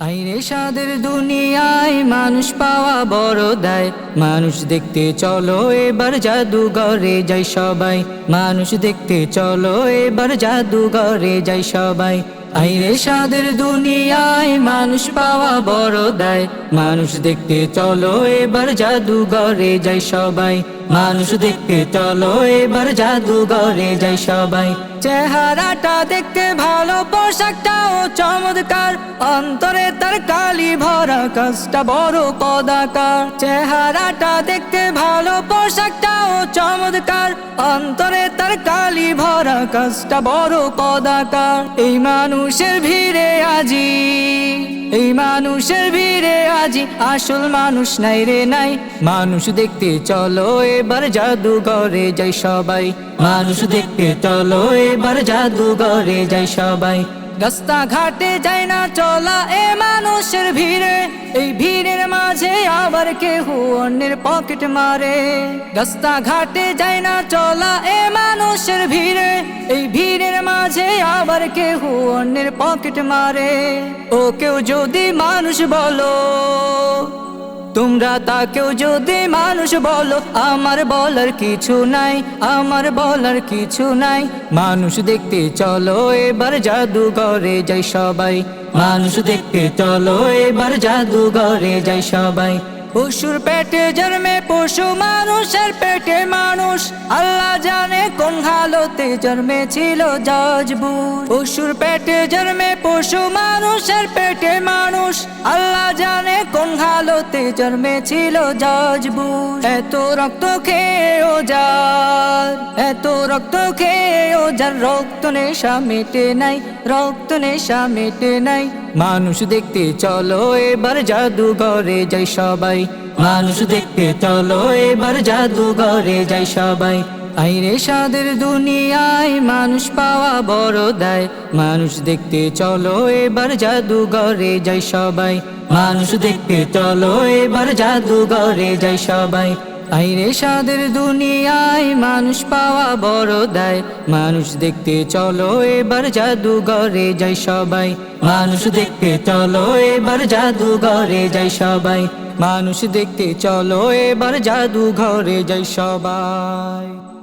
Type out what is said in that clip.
আইরে সাদের দুনিয়ায় মানুষ পাওয়া বড় দেয়। মানুষ দেখতে চলো, এবার জাদুঘরে যাই সবাই। মানুষ দেখতে চলো, এবার জাদুঘরে যাই সবাই। আইরে সাদের দুনিয়ায় মানুষ পাওয়া বড় দেয়। মানুষ দেখতে চলো, এবার জাদুঘরে যাই সবাই। মানুষ দেখতে চলো, এবার জাদুঘরে যাই সবাই। চেহারাটা দেখতে ভালো পোশাকটাও চমৎকার। অন্তরে তার কালি ভরা, কাজটা বড় কদাকার চেহারাটা দেখতে ভালো পোশাকটাও চমৎকার। অন্তরে তার কালি ভরা, কাজটা বড় কদাকার এই মানুষের ভিড়ে আজি এই মানুষের ভিড়ে আজি আসল মানুষ নাই রে নাই। মানুষ দেখতে চলো, এবার জাদুঘরে যাই সবাই। মানুষ দেখতে চলো, এবার জাদুঘরে যাই সবাই। রাস্তা ঘাটে যায় না চলা এ মানুষের ভিড়ে। এই ভিড়ের মাঝে আবার কেহ অন্যের পকেট মারে। রাস্তা ঘাটে যায় না চলা এ মানুষের ভিড়ে। এই ভিড়ের মাঝে আবার কেহ অন্যের পকেট মারে। ও কেউ যদি মানুষ বলো, তোমরা তাকেও যদি মানুষ বলো, আমার বলার কিছু নাই, আমার বলার কিছু নাই। মানুষ দেখতে চলো, এবার জাদুঘরে যাই সবাই। মানুষ দেখতে চলো, এবার জাদুঘরে যাই সবাই। পশুর পেটে জন্মে পশু মানুষের পেটে মানুষ। আল্লাহ জানে কোন হালতে জন্মেছিল জজবুর পশুর পেটে জন্মে পশু মানুষের পেটে হালতে জন্মেছিল জজবু এত রক্ত খেয়েও যার, এত রক্ত খেয়েও যার। রক্ত নেশা মেটে নাই, রক্ত নেশা মেটে নাই। মানুষ দেখতে চলো, এবার জাদুঘরে যাই সবাই। মানুষ দেখতে চলো, এবার জাদুঘরে যাই সবাই। আইরে সাদের দুনিয়ায় মানুষ পাওয়া বড় দেয়। মানুষ দেখতে চলো, এবার জাদুঘরে যাই সবাই। মানুষ দেখতে চলো, এবার জাদুঘরে যাই সবাই। আইরে সাদের দুনিয়ায় মানুষ পাওয়া বড় দেয়। মানুষ দেখতে চলো, এবার জাদুঘরে যাই সবাই। মানুষ দেখতে চলো, এবার জাদুঘরে যাই সবাই। মানুষ দেখতে চলো, এবার জাদুঘরে যাই সবাই।